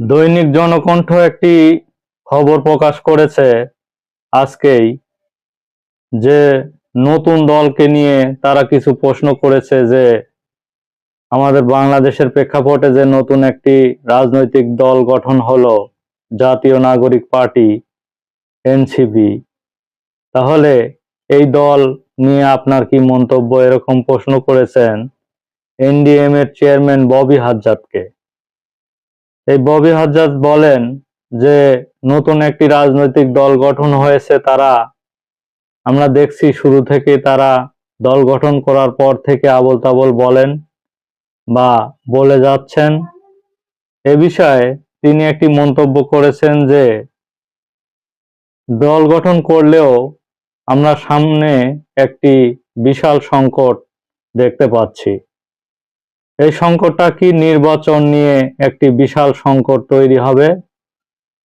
দৈনিক জনকণ্ঠ একটি খবর প্রকাশ করেছে আজকেই যে নতুন দলকে নিয়ে তারা কিছু প্রশ্ন করেছে যে আমাদের বাংলাদেশের প্রেক্ষাপটে যে নতুন একটি রাজনৈতিক দল গঠন হলো জাতীয় নাগরিক পার্টি, এনসিপি। তাহলে এই দল নিয়ে আপনার কি মন্তব্য এরকম প্রশ্ন করেছেন? এনডিএম এর চেয়ারম্যান ববি হাজ্জাদকে। এই ববি হাজ্জাদ বলেন যে, নতুন একটি রাজনৈতিক দল গঠন হয়েছে তারা। আমরা দেখছি শুরু থেকে তারা দল গঠন করার পর থেকে আবল তাবল বলেন বা বলে যাচ্ছেন। এ বিষয়ে তিনি একটি মন্তব্য করেছেন যে, দল গঠন করলেও আমরা সামনে একটি বিশাল সংকট দেখতে পাচ্ছি। এই সংকটটা কি নির্বাচন নিয়ে একটি বিশাল সংকট তৈরি হবে?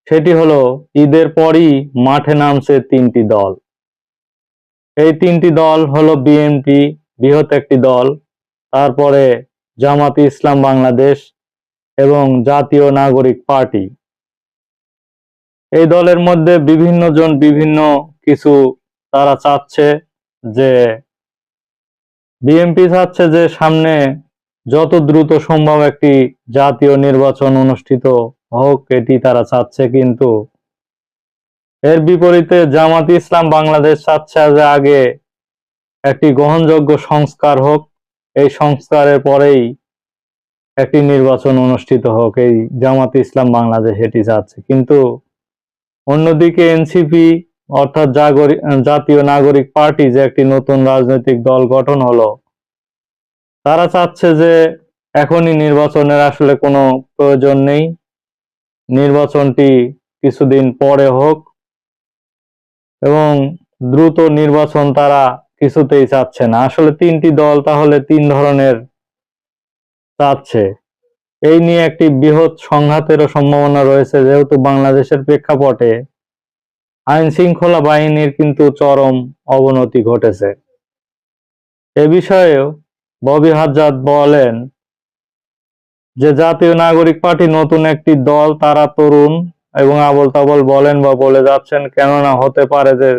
সেটি হলো, ঈদের পরই মাঠে নামছে তিনটি দল। এই তিনটি দল হলো বিএনপি, বৃহৎ একটি দল, তারপরে জামাতি ইসলাম বাংলাদেশ এবং জাতীয় নাগরিক পার্টি। এই দলের মধ্যে বিভিন্ন জন বিভিন্ন কিছু তারা চাচ্ছে যে, বিএনপি চাচ্ছে যে সামনে যত দ্রুত সম্ভব একটি জাতীয় নির্বাচন অনুষ্ঠিত হোক, এটি তারা চাচ্ছে কিন্তু এর বিপরীতে জামাত ইসলাম বাংলাদেশ চাচ্ছে যে আগে একটি গ্রহণযোগ্য সংস্কার হোক, এই সংস্কারের পরেই একটি নির্বাচন অনুষ্ঠিত হোক, এই জামাত ইসলাম বাংলাদেশ এটি চাচ্ছে। কিন্তু অন্যদিকে এনসিপি অর্থাৎ জাতীয় নাগরিক পার্টি যে একটি নতুন রাজনৈতিক দল গঠন হলো তারা চাচ্ছে যে এখনই নির্বাচনের আসলে কোনো প্রয়োজন নেই। নির্বাচনটি কিছুদিন পরে হোক এবং দ্রুত নির্বাচন তারা কিছুতেই চাচ্ছে না। আসলে তিনটি দল তাহলে তিন ধরনের চাচ্ছে। এই নিয়ে একটি বৃহৎ সংঘাতেরও সম্ভাবনা রয়েছে যেহেতু বাংলাদেশের প্রেক্ষাপটে আইন শৃঙ্খলা বাহিনীর কিন্তু চরম অবনতি ঘটেছে। এ বিষয়েও ববি হাজ্জাদ বলেন যে জাতীয় নাগরিক পার্টি নতুন একটি দল, তারা তরুণ এবং আবল তাবল বলেন বা বলে যাচ্ছেন, কেননা হতে পারে যে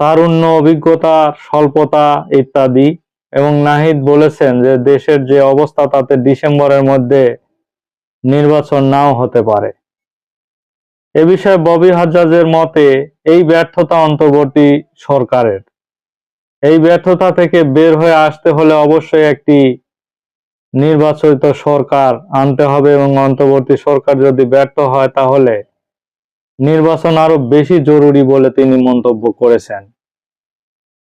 তারুণ্য, অভিজ্ঞতা, স্বল্পতা ইত্যাদি। এবং নাহিদ বলেছেন যে দেশের যে অবস্থা, তাতে ডিসেম্বরের মধ্যে নির্বাচন নাও হতে পারে। এ বিষয়ে ববি হাজ্জাজের মতে, এই ব্যর্থতা অন্তর্বর্তী সরকারের। এই ব্যর্থতা থেকে বের হয়ে আসতে হলে অবশ্যই একটি নির্বাচিত সরকার আনতে হবে এবং অন্তর্বর্তী সরকার যদি ব্যর্থ হয় তাহলে নির্বাচন আরও বেশি জরুরি বলে তিনি মন্তব্য করেছেন।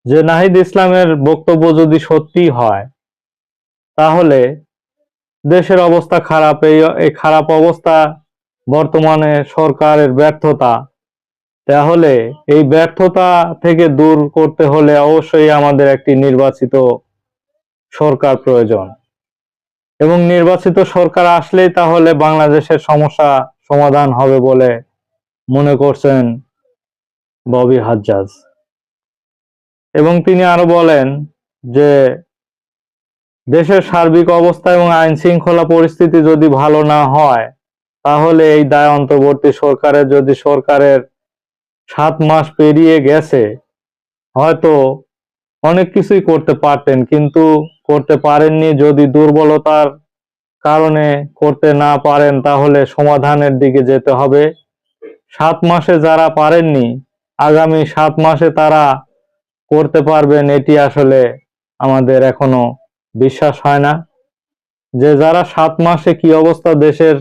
যে নাহিদ ইসলামের বক্তব্য যদি সত্যি হয়, তাহলে দেশের অবস্থা খারাপ, এই খারাপ অবস্থা বর্তমানে সরকারের ব্যর্থতা তাহলে এই ব্যর্থতা থেকে দূর করতে হলে অবশ্যই আমাদের একটি নির্বাচিত সরকার প্রয়োজন। এবং নির্বাচিত সরকার আসলেই তাহলে বাংলাদেশের সমস্যা সমাধান হবে বলে মনে করছেন ববি হাজ্জাজ। এবং তিনি আরও বলেন যে, দেশের সার্বিক অবস্থা এবং আইন শৃঙ্খলা পরিস্থিতি যদি ভালো না হয়, তাহলে এই দায় অন্তর্বর্তী সরকারের, যদি সরকারের সাত মাস পেরিয়ে গেছে। হয়তো অনেক কিছুই করতে পারতেন, কিন্তু করতে পারেননি। যদি দুর্বলতার কারণে করতে না পারেন, তাহলে সমাধানের দিকে যেতে হবে। সাত মাসে যারা পারেননি, আগামী সাত মাসে তারা করতে পারবেন, এটি আসলে আমাদের এখনও বিশ্বাস হয় না। যে যারা সাত মাসে কি অবস্থা, দেশের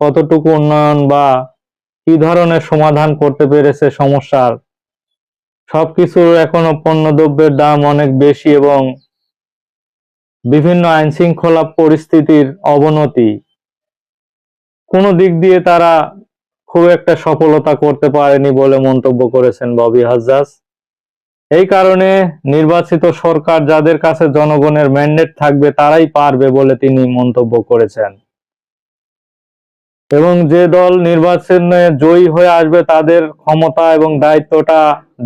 কতটুকু উন্নয়ন বা কি ধরনের সমাধান করতে পেরেছে সমস্যার? সবকিছুর এখনও পণ্যদ্রব্যের দাম অনেক বেশি এবং বিভিন্ন আইন শৃঙ্খলা পরিস্থিতির অবনতি। কোনো দিক দিয়ে তারা খুব একটা সফলতা করতে পারেনি বলে মন্তব্য করেছেন ববি হাজ্জাজ। এই কারণে নির্বাচিত সরকার যাদের কাছে জনগণের ম্যান্ডেট থাকবে তারাই পারবে বলে তিনি মন্তব্য করেছেন। এবং যে দল নির্বাচনে জয়ী হয়ে আসবে তাদের ক্ষমতা এবং দায়িত্বটা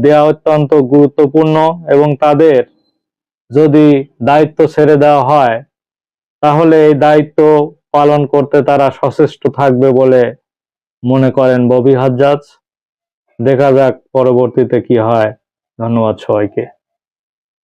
দেওয়া অত্যন্ত গুরুত্বপূর্ণ এবং তাদের যদি দায়িত্ব ছেড়ে দেওয়া হয়, তাহলে এই দায়িত্ব পালন করতে তারা সচেষ্ট থাকবে বলে মনে করেন ববি হাজ্জাজ। দেখা যাক পরবর্তীতে কি হয়। ধন্যবাদ সবাইকে।